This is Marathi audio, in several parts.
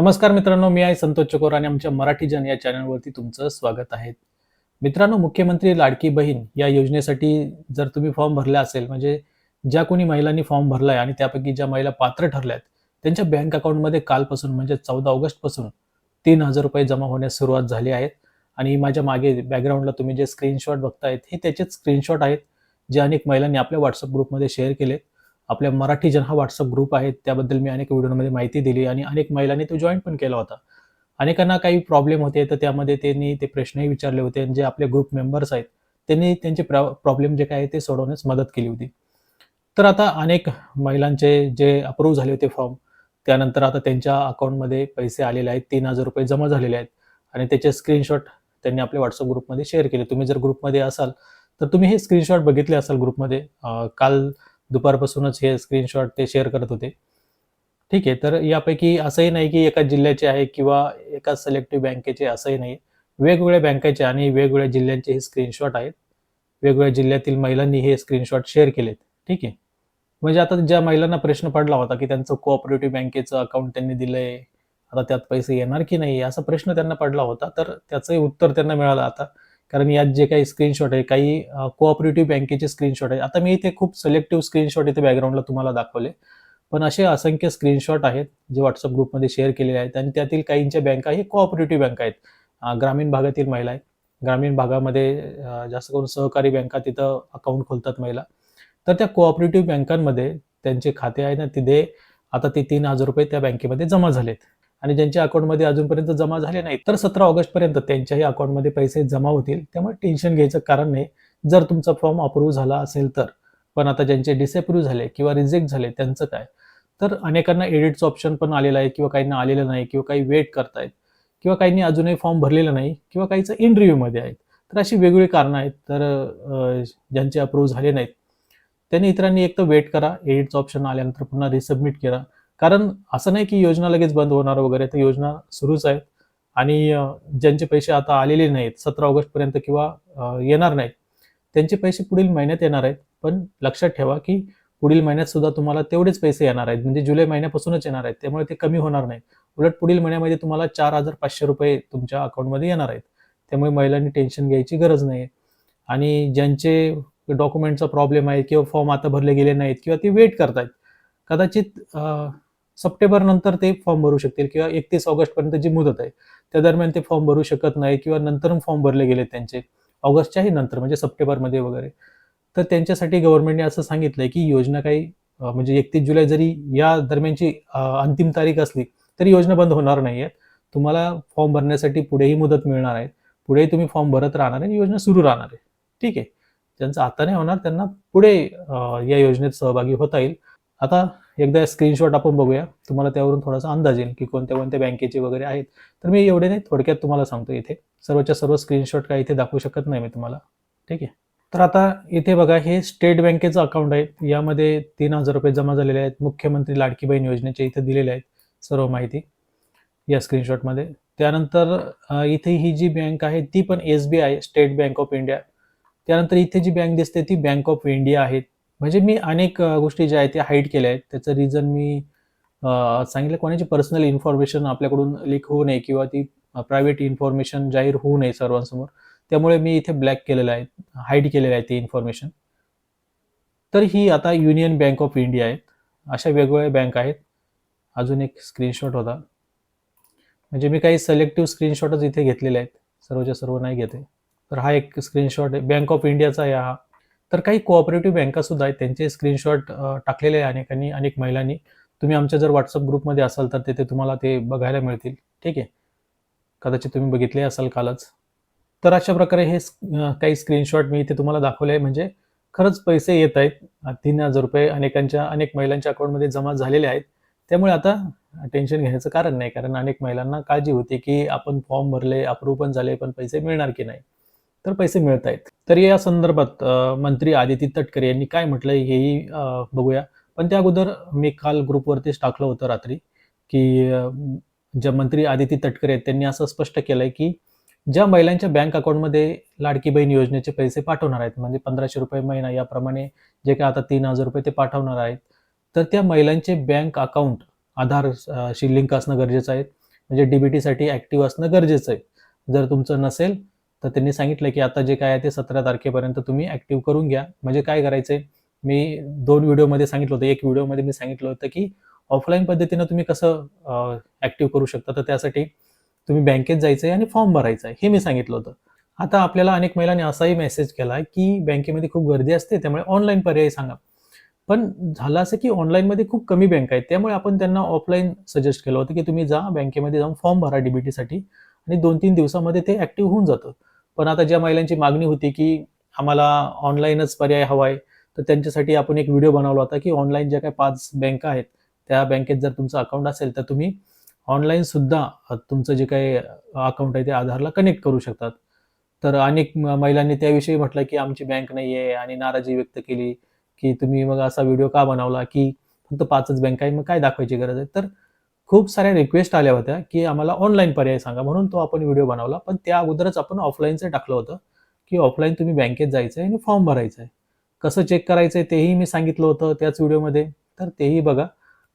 नमस्कार मित्रांनो मी आहे संतोष चकोर आणि आमच्या मराठी जन या चॅनलवरती तुमचं स्वागत आहे. मित्रांनो मुख्यमंत्री लाडकी बहीण या योजनेसाठी जर तुम्ही फॉर्म भरला असेल म्हणजे ज्या कोणी महिलांनी फॉर्म भरलाय आणि त्यापैकी ज्या महिला पात्र ठरल्या आहेत त्यांच्या बँक अकाउंटमध्ये कालपासून म्हणजे चौदा ऑगस्टपासून तीन हजार रुपये जमा होण्यास सुरुवात झाली आहेत. आणि माझ्या मागे बॅकग्राऊंडला तुम्ही जे स्क्रीनशॉट बघतायत हे त्याचेच स्क्रीनशॉट आहेत जे अनेक महिलांनी आपल्या व्हॉट्सअप ग्रुपमध्ये शेअर केलेत आपल्या मराठी जन हा व्हॉट्सअप ग्रुप आहे त्याबद्दल मी अनेक व्हिडिओमध्ये माहिती दिली आणि अनेक महिलांनी तो जॉईन पण केला होता. अनेकांना काही प्रॉब्लेम होते तर त्यामध्ये त्यांनी ते प्रश्नही विचारले होते आणि जे आपले ग्रुप मेंबर्स आहेत त्यांनी त्यांचे प्रॉब्लेम जे काय ते सोडवण्यास मदत केली होती. तर आता अनेक महिलांचे जे अप्रूव्ह झाले होते फॉर्म त्यानंतर आता त्यांच्या अकाउंटमध्ये पैसे आलेले आहेत तीन हजार रुपये जमा झालेले आहेत आणि त्याचे स्क्रीनशॉट त्यांनी आपल्या व्हॉट्सअप ग्रुपमध्ये शेअर केले. तुम्ही जर ग्रुपमध्ये असाल तर तुम्ही हे स्क्रीनशॉट बघितले असाल ग्रुपमध्ये काल दुपारपासूनच हे स्क्रीनशॉट ते शेअर करत होते. ठीक आहे तर यापैकी असंही नाही की एका जिल्ह्याचे आहे किंवा एका सिलेक्टिव्ह बँकेचे असंही नाही. वेगवेगळ्या बँकेचे आणि वेगवेगळ्या जिल्ह्यांचे हे स्क्रीनशॉट आहेत. वेगवेगळ्या जिल्ह्यातील महिलांनी हे स्क्रीनशॉट शेअर केलेत. ठीक आहे. म्हणजे आता ज्या महिलांना प्रश्न पडला होता की त्यांचं कोऑपरेटिव्ह बँकेचं अकाउंट त्यांनी दिलंय आता त्यात पैसे येणार की नाही असा प्रश्न त्यांना पडला होता. तर त्याचंही उत्तर त्यांना मिळालं आता. कारण यात जे काही स्क्रीनशॉट आहे काही कोऑपरेटिव्ह बँकेचे स्क्रीनशॉट आहे. आता मी इथे खूप सिलेक्टिव्ह स्क्रीनशॉट इथे बॅकग्राऊंडला तुम्हाला दाखवले. पण असे असंख्य स्क्रीनशॉट आहेत जे व्हॉट्सअप ग्रुपमध्ये शेअर केलेले आहेत. आणि त्यातील काहींच्या बँका हे कोऑपरेटिव्ह बँका आहेत. ग्रामीण भागातील महिला आहेत. ग्रामीण भागामध्ये जास्त करून सहकारी बँका तिथं अकाउंट खोलतात महिला. तर त्या कोऑपरेटिव्ह बँकांमध्ये त्यांचे खाते आहे ना तिथे आता ते तीन हजार रुपये त्या बँकेमध्ये जमा झालेत. आणि ज्यांच्या अकाउंटमध्ये अजूनपर्यंत जमा झाले नाहीत तर सतरा ऑगस्टपर्यंत त्यांच्याही अकाउंटमध्ये पैसे जमा होतील. त्यामुळे टेन्शन घ्यायचं कारण नाही. जर तुमचा फॉर्म अप्रूव्ह झाला असेल तर. पण आता ज्यांचे डिसअप्रूव्ह झाले किंवा रिजेक्ट झाले त्यांचं काय? तर अनेकांना एडिटचं ऑप्शन पण आलेलं आहे किंवा काहींना आलेलं नाही किंवा काही वेट करतायत. किंवा काहींनी अजूनही फॉर्म भरलेला नाही किंवा काहीचं इन रिव्ह्यूमध्ये आहेत. तर अशी वेगवेगळी कारणं आहेत. तर ज्यांचे अप्रूव्ह झाले नाहीत. त्यांनी इतरांनी एक तर वेट करा एडिटचं ऑप्शन आल्यानंतर पुन्हा रिसबमिट करा. कारण असं नाही की योजना लगेच बंद होणार वगैरे तर योजना सुरूच आहेत. आणि ज्यांचे पैसे आता आलेले नाहीत सतरा ऑगस्टपर्यंत किंवा येणार नाहीत त्यांचे पैसे पुढील महिन्यात येणार आहेत. पण लक्षात ठेवा की पुढील महिन्यात सुद्धा तुम्हाला तेवढेच पैसे येणार आहेत. म्हणजे जुलै महिन्यापासूनच येणार आहेत. त्यामुळे ते कमी होणार नाही उलट पुढील महिन्यामध्ये तुम्हाला चार हजार पाचशे रुपये तुमच्या अकाउंटमध्ये येणार आहेत. त्यामुळे महिलांनी टेन्शन घ्यायची गरज नाही आणि ज्यांचे डॉक्युमेंटचा प्रॉब्लेम आहे किंवा फॉर्म आता भरले गेले नाहीत किंवा ते वेट करतायत कदाचित सप्टेंबर नंतर ते फॉर्म भरू शकतील किंवा एकतीस ऑगस्टपर्यंत जी मुदत आहे त्या दरम्यान ते फॉर्म भरू शकत नाही किंवा नंतर फॉर्म भरले गेले त्यांचे ऑगस्टच्याही नंतर म्हणजे सप्टेंबरमध्ये वगैरे. तर त्यांच्यासाठी गव्हर्नमेंटने असं सांगितलंय की योजना काही म्हणजे एकतीस जुलै जरी या दरम्यानची अंतिम तारीख असली तरी योजना बंद होणार नाही आहे तुम्हाला फॉर्म भरण्यासाठी पुढेही मुदत मिळणार आहे. पुढेही तुम्ही फॉर्म भरत राहणार आहे आणि योजना सुरू राहणार आहे. ठीक आहे. ज्यांचं आता नाही होणार त्यांना पुढे या योजनेत सहभागी होता येईल. आता एकदा स्क्रीनशॉट आपण बघूया. तुम्हाला त्यावरून थोडासा अंदाज येईल की कोणत्या कोणत्या बँकेचे वगैरे आहेत. तर मी एवढे नाही थोडक्यात तुम्हाला सांगतो इथे. सर्वच्या सर्व स्क्रीनशॉट काय इथे दाखवू शकत नाही मी तुम्हाला. ठीक आहे? तर आता इथे बघा हे स्टेट बँकेचं अकाउंट आहे. यामध्ये तीन हजार रुपये जमा झालेले आहेत. मुख्यमंत्री लाडकी बहीण योजनेचे इथे दिलेले आहेत सर्व माहिती या स्क्रीनशॉटमध्ये त्यानंतर इथे ही जी बँक आहे ती पण S B I State Bank of India त्यानंतर इथे जी बँक दिसते ती बँक ऑफ इंडिया आहे. म्हणजे मी अनेक गोष्टी ज्या आहेत त्या हाईड केल्या आहेत. त्याचं रिझन मी सांगितलं कोणाची पर्सनल इन्फॉर्मेशन आपल्याकडून लीक होऊ नये किंवा ती प्रायव्हेट इन्फॉर्मेशन जाहीर होऊ नये सर्वांसमोर. त्यामुळे मी इथे ब्लॅक केलेलं आहे हाईड केलेलं आहे ते इन्फॉर्मेशन तर ही आता युनियन बँक ऑफ इंडिया आहेत अशा वेगवेगळ्या बँक आहेत. अजून एक स्क्रीनशॉट होता. म्हणजे मी काही सिलेक्टिव्ह स्क्रीनशॉटच इथे घेतलेले आहेत. सर्वच्या सर्व नाही घेते. तर हा एक स्क्रीनशॉट आहे. बँक ऑफ इंडियाचा आहे हा. तर काही कोऑपरेटिव्ह बँका सुद्धा आहेत. त्यांचे स्क्रीनशॉट टाकलेले आहे अनेकांनी अनेक महिलांनी. तुम्ही आमच्या जर व्हॉट्सअप ग्रुपमध्ये असाल तर तिथे तुम्हाला ते बघायला मिळतील. ठीक आहे? कदाचित तुम्ही बघितले असाल कालच. तर अशा प्रकारे हे काही स्क्रीनशॉट मी इथे तुम्हाला दाखवले आहे. म्हणजे खरंच पैसे येत आहेत. तीन हजार रुपये अनेकांच्या अनेक महिलांच्या अकाउंटमध्ये जमा झालेले आहेत. त्यामुळे आता टेन्शन घेण्याचं कारण नाही. कारण अनेक महिलांना काळजी होती की आपण फॉर्म भरले अप्रूव्ह पण झाले पण पैसे मिळणार की नाही. तर पैसे मिळत आहेत तर या संदर्भात मंत्री आदिती तटकरे यांनी काय म्हटलं हेही बघूया. पण त्या अगोदर मी काल ग्रुपवरतीच टाकलं होतं रात्री की ज्या मंत्री आदिती तटकरे आहेत त्यांनी असं स्पष्ट केलंय की ज्या महिलांच्या बँक अकाउंटमध्ये लाडकी बहीण योजनेचे पैसे पाठवणार आहेत म्हणजे पंधराशे रुपये महिना याप्रमाणे जे काय आता तीन हजार रुपये ते पाठवणार आहेत तर त्या महिलांचे बँक अकाउंट आधारशी लिंक असणं गरजेचं आहे. म्हणजे डीबीटीसाठी ॲक्टिव्ह असणं गरजेचं आहे. जर तुमचं नसेल तर त्यांनी सांगितलं की आता जे काय आहे ते सतरा तारखेपर्यंत तुम्ही ॲक्टिव्ह करून घ्या. म्हणजे काय करायचं आहे मी दोन व्हिडिओमध्ये सांगितलं होतं. एक व्हिडिओमध्ये मी सांगितलं होतं की ऑफलाईन पद्धतीनं तुम्ही कसं ॲक्टिव्ह करू शकता? तर त्यासाठी तुम्ही बँकेत जायचं आहे आणि फॉर्म भरायचा आहे हे मी सांगितलं होतं. आता आपल्याला अनेक महिलांनी असाही मेसेज केला की बँकेमध्ये खूप गर्दी असते त्यामुळे ऑनलाईन पर्याय सांगा. पण झालं असं की ऑनलाईनमध्ये खूप कमी बँक आहेत. त्यामुळे आपण त्यांना ऑफलाईन सजेस्ट केलं होतं की तुम्ही जा बँकेमध्ये जाऊन फॉर्म भरा डीबीटीसाठी आणि दोन तीन दिवसामध्ये ते ॲक्टिव्ह होऊन जातं. पण आता ज्या महिलांची मागणी होती की आम्हाला ऑनलाईनच पर्याय हवा आहे तर त्यांच्यासाठी आपण एक व्हिडिओ बनवला होता की ऑनलाईन ज्या काही पाच बँका आहेत त्या बँकेत जर तुमचं अकाउंट असेल तर तुम्ही ऑनलाईन सुद्धा तुमचं जे काही अकाउंट आहे ते आधारला कनेक्ट करू शकतात. तर अनेक महिलांनी त्याविषयी म्हटलं की आमची बँक नाही आहे आणि नाराजी व्यक्त केली की तुम्ही मग असा व्हिडिओ का बनवला की फक्त पाचच बँक आहे मग काय दाखवायची गरज आहे? तर खूप साऱ्या रिक्वेस्ट आल्या होत्या की आम्हाला ऑनलाईन पर्याय सांगा. म्हणून तो आपण व्हिडिओ बनवला. पण त्या अगोदरच आपण ऑफलाईनचं टाकलं होतं की ऑफलाईन तुम्ही बँकेत जायचं आहे आणि फॉर्म भरायचा आहे कसं चेक करायचं आहे तेही मी सांगितलं होतं त्याच व्हिडिओमध्ये तर तेही बघा.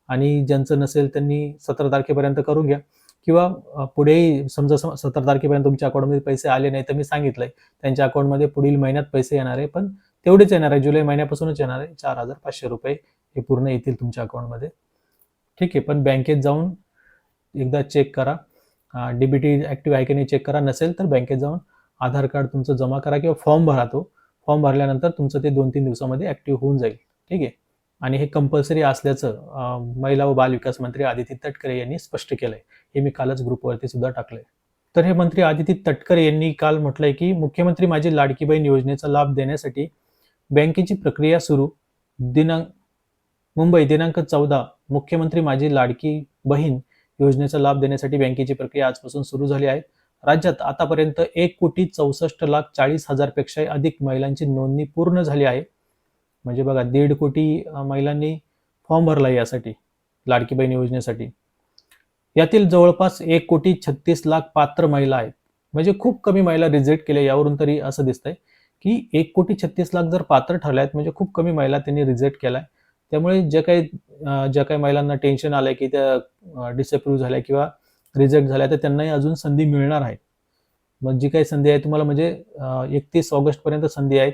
आणि ज्यांचं नसेल त्यांनी सतरा तारखेपर्यंत करून घ्या. किंवा पुढेही समजा सतरा तारखेपर्यंत तुमच्या अकाउंटमध्ये पैसे आले नाही तर मी सांगितलंय. त्यांच्या अकाउंटमध्ये पुढील महिन्यात पैसे येणार आहे. पण तेवढेच येणार आहे. जुलै महिन्यापासूनच येणार आहे. चार हजार पाचशे रुपये हे पूर्ण येतील तुमच्या अकाउंटमध्ये ठीक आहे पण बँकेत जाऊन एकदा चेक करा. डीबीटी ॲक्टिव्ह आहे की नाही चेक करा. नसेल तर बँकेत जाऊन आधार कार्ड तुमचं जमा करा किंवा फॉर्म भरा तो. फॉर्म भरल्यानंतर तुमचं ते दोन तीन दिवसामध्ये ॲक्टिव्ह होऊन जाईल. ठीक आहे? आणि हे कंपल्सरी असल्याचं महिला व बाल विकास मंत्री आदिती तटकरे यांनी स्पष्ट केलंय. हे मी कालच ग्रुपवरती सुद्धा टाकलंय. तर हे मंत्री आदिती तटकरे यांनी काल म्हटलंय की मुख्यमंत्री माझी लाडकी बहीण योजनेचा लाभ देण्यासाठी बँकेची प्रक्रिया सुरू. दिनांक मुंबई दिनांक चौदा मुख्यमंत्री माझी लाडकी बहीण योजनेचा लाभ देण्यासाठी बँकेची प्रक्रिया आजपासून सुरू झाली आहे. राज्यात आतापर्यंत एक कोटी चौसष्ट लाख चाळीस हजारपेक्षाही अधिक महिलांची नोंदणी पूर्ण झाली आहे. म्हणजे बघा दीड कोटी महिलांनी फॉर्म भरला यासाठी लाडकी बहीण योजनेसाठी. यातील जवळपास एक कोटी छत्तीस लाख पात्र महिला आहेत. म्हणजे खूप कमी महिला रिजेक्ट केल्या यावरून तरी असं दिसतंय की एक कोटी छत्तीस लाख जर पात्र ठरल्या आहेत म्हणजे खूप कमी महिला त्यांनी रिजेक्ट केलाय. त्यामुळे ज्या काही ज्या काही महिलांना टेन्शन आलंय की त्या डिसअप्रूव्ह झाल्या किंवा रिजेक्ट झाल्या तर त्यांनाही अजून संधी मिळणार आहे. मग जी काही संधी आहे तुम्हाला म्हणजे एकतीस ऑगस्टपर्यंत संधी आहेत.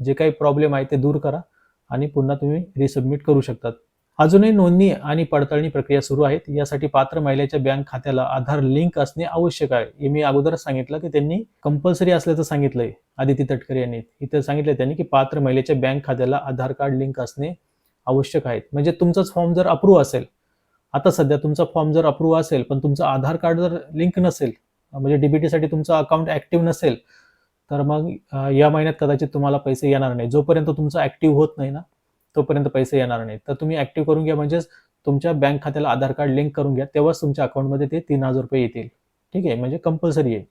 जे काही प्रॉब्लेम आहे ते दूर करा आणि पुन्हा तुम्ही रिसबमिट करू शकतात. अजूनही नोंदणी आणि पडताळणी प्रक्रिया सुरू आहेत. यासाठी पात्र महिलेच्या बँक खात्याला आधार लिंक असणे आवश्यक आहे. हे मी अगोदरच सांगितलं की त्यांनी कंपल्सरी असल्याचं सांगितलंय. आदिती तटकरे यांनी. इथं सांगितलं त्यांनी की पात्र महिलेच्या बँक खात्याला आधार कार्ड लिंक असणे आवश्यक आहेत. म्हणजे तुमचाच फॉर्म जर अप्रूव्ह असेल आता सध्या तुमचा फॉर्म जर अप्रूव्ह असेल पण तुमचं आधार कार्ड जर लिंक नसेल म्हणजे डीबीटीसाठी तुमचं अकाउंट ऍक्टिव्ह नसेल तर मग या महिन्यात कदाचित तुम्हाला पैसे येणार नाही जोपर्यंत तुमचं ऍक्टिव्ह होत नाही ना तोपर्यंत पैसे येणार नाही तर तुम्ही ऍक्टिव्ह करून घ्या म्हणजेच तुमच्या बँक खात्याला आधार कार्ड लिंक करून घ्या तेव्हाच तुमच्या अकाउंटमध्ये ते तीन हजार रुपये येतील. ठीक आहे? म्हणजे कंपल्सरी आहे.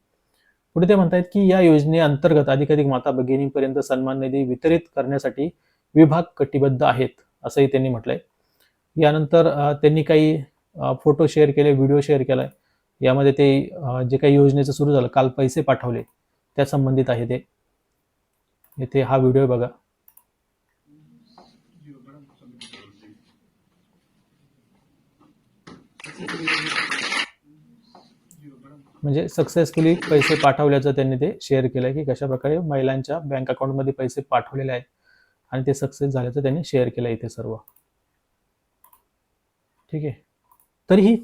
पुढे ते म्हणतात की या योजनेअंतर्गत अधिकाधिक माता भगिनींपर्यंत सन्मान निधी वितरित करण्यासाठी विभाग कटिबद्ध आहेत. असंही त्यांनी म्हटलंय. यानंतर त्यांनी काही फोटो शेअर केले व्हिडिओ शेअर केलाय. यामध्ये ते जे काही योजनेचं सुरू झालं काल पैसे पाठवले त्या संबंधित आहे ते. येथे हा व्हिडिओ बघा. म्हणजे सक्सेसफुली पैसे पाठवल्याचं त्यांनी ते शेअर केलंय की कशा प्रकारे महिलांच्या बँक अकाउंटमध्ये पैसे पाठवलेले आहेत. आणि ते सक्सेस झाल्याचं त्यांनी शेअर केलं इथे सर्व. ठीक आहे. तरीही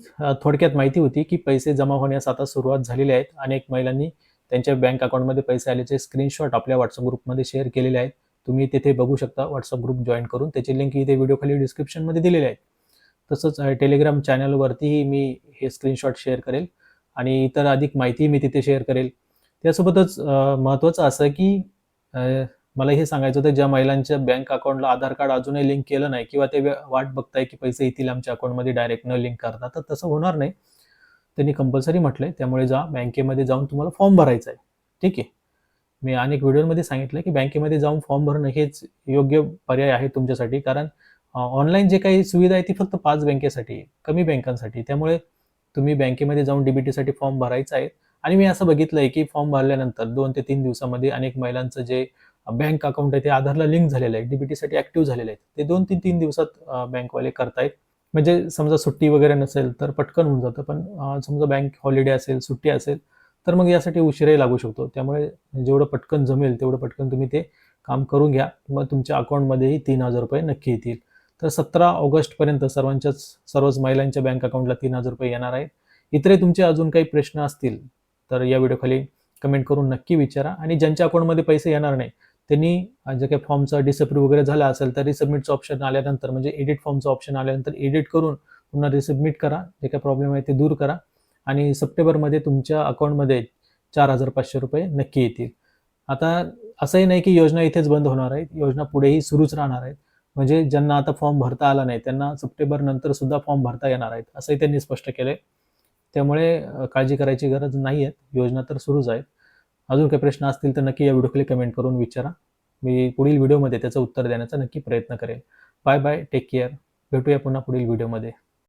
थोडक्यात माहिती होती की पैसे जमा होण्यास आता सुरुवात झालेली आहेत. अनेक महिलांनी त्यांच्या बँक अकाउंटमध्ये पैसे आल्याचे स्क्रीनशॉट आपल्या व्हॉट्सअप ग्रुपमध्ये शेअर केलेले आहेत. तुम्ही तिथे बघू शकता. व्हॉट्सअप ग्रुप जॉईन करून त्याची लिंक इथे व्हिडिओ खाली डिस्क्रिप्शनमध्ये दिलेले आहेत. तसंच टेलिग्राम चॅनलवरतीही मी हे स्क्रीनशॉट शेअर करेल आणि इतर अधिक माहिती मी तिथे शेअर करेल. त्यासोबतच महत्त्वाचं असं की मला हे सांगायचं होतं ज्या महिलांच्या बँक अकाउंटला आधार कार्ड अजूनही लिंक केलं नाही किंवा ते वाट बघताय की पैसे येतील आमच्या अकाउंटमध्ये डायरेक्ट न लिंक करता तर तसं होणार नाही. त्यांनी कंपल्सरी म्हटलंय त्यामुळे जा बँकेमध्ये जाऊन तुम्हाला फॉर्म भरायचा आहे. ठीक आहे? मी अनेक व्हिडिओमध्ये सांगितलं की बँकेमध्ये जाऊन फॉर्म भरणं हेच योग्य पर्याय आहे तुमच्यासाठी कारण ऑनलाईन जे काही सुविधा आहे ती फक्त पाच बँकेसाठी कमी बँकांसाठी. त्यामुळे तुम्ही बँकेमध्ये जाऊन डीबीटीसाठी फॉर्म भरायचा आहे. आणि मी असं बघितलंय की फॉर्म भरल्यानंतर दोन ते तीन दिवसामध्ये अनेक महिलांचं जे बँक अकाउंट आहे ते आधारला लिंक झालेलं आहे डीबीटीसाठी ऍक्टिव्ह झालेलं आहे. ते दोन तीन तीन दिवसात बँकवाले करतायत. म्हणजे समजा सुट्टी वगैरे नसेल तर पटकन होऊन जातं पण समजा बँक हॉलिडे असेल सुट्टी असेल तर मग यासाठी उशीरही लागू शकतो. त्यामुळे जेवढं पटकन जमेल तेवढं पटकन तुम्ही ते काम करून घ्या. मग तुमच्या अकाउंटमध्येही तीन हजार रुपये नक्की येतील. तर सतरा ऑगस्टपर्यंत सर्वांच्याच सर्वच महिलांच्या बँक अकाउंटला तीन हजार रुपये येणार आहेत. इतरही तुमचे अजून काही प्रश्न असतील तर या व्हिडिओखाली कमेंट करून नक्की विचारा. आणि ज्यांच्या अकाउंटमध्ये पैसे येणार नाही त्यांनी जे काही फॉर्मचा डिसअप्रूव्ह वगैरे झाला असेल तर रिसबमिटचं ऑप्शन आल्यानंतर म्हणजे एडिट फॉर्मचं ऑप्शन आल्यानंतर एडिट करून पुन्हा रिसबमिट करा. जे काही प्रॉब्लेम आहे ते दूर करा. आणि सप्टेंबरमध्ये तुमच्या अकाउंटमध्ये चार हजार पाचशे रुपये नक्की येतील. आता असंही नाही की योजना इथेच बंद होणार आहेत. योजना पुढेही सुरूच राहणार आहेत. म्हणजे ज्यांना आता फॉर्म भरता आला नाही त्यांना सप्टेंबर नंतर सुद्धा फॉर्म भरता येणार आहेत असंही त्यांनी स्पष्ट केलंय. त्यामुळे काळजी करायची गरज नाही आहे योजना तर सुरूच आहेत. अजून काही प्रश्न असतील तर नक्की या व्हिडिओकडे कमेंट करून विचारा. मी पुढील व्हिडिओमध्ये त्याचं उत्तर देण्याचा नक्की प्रयत्न करेल. बाय बाय टेक केअर भेटूया पुन्हा पुढील व्हिडिओमध्ये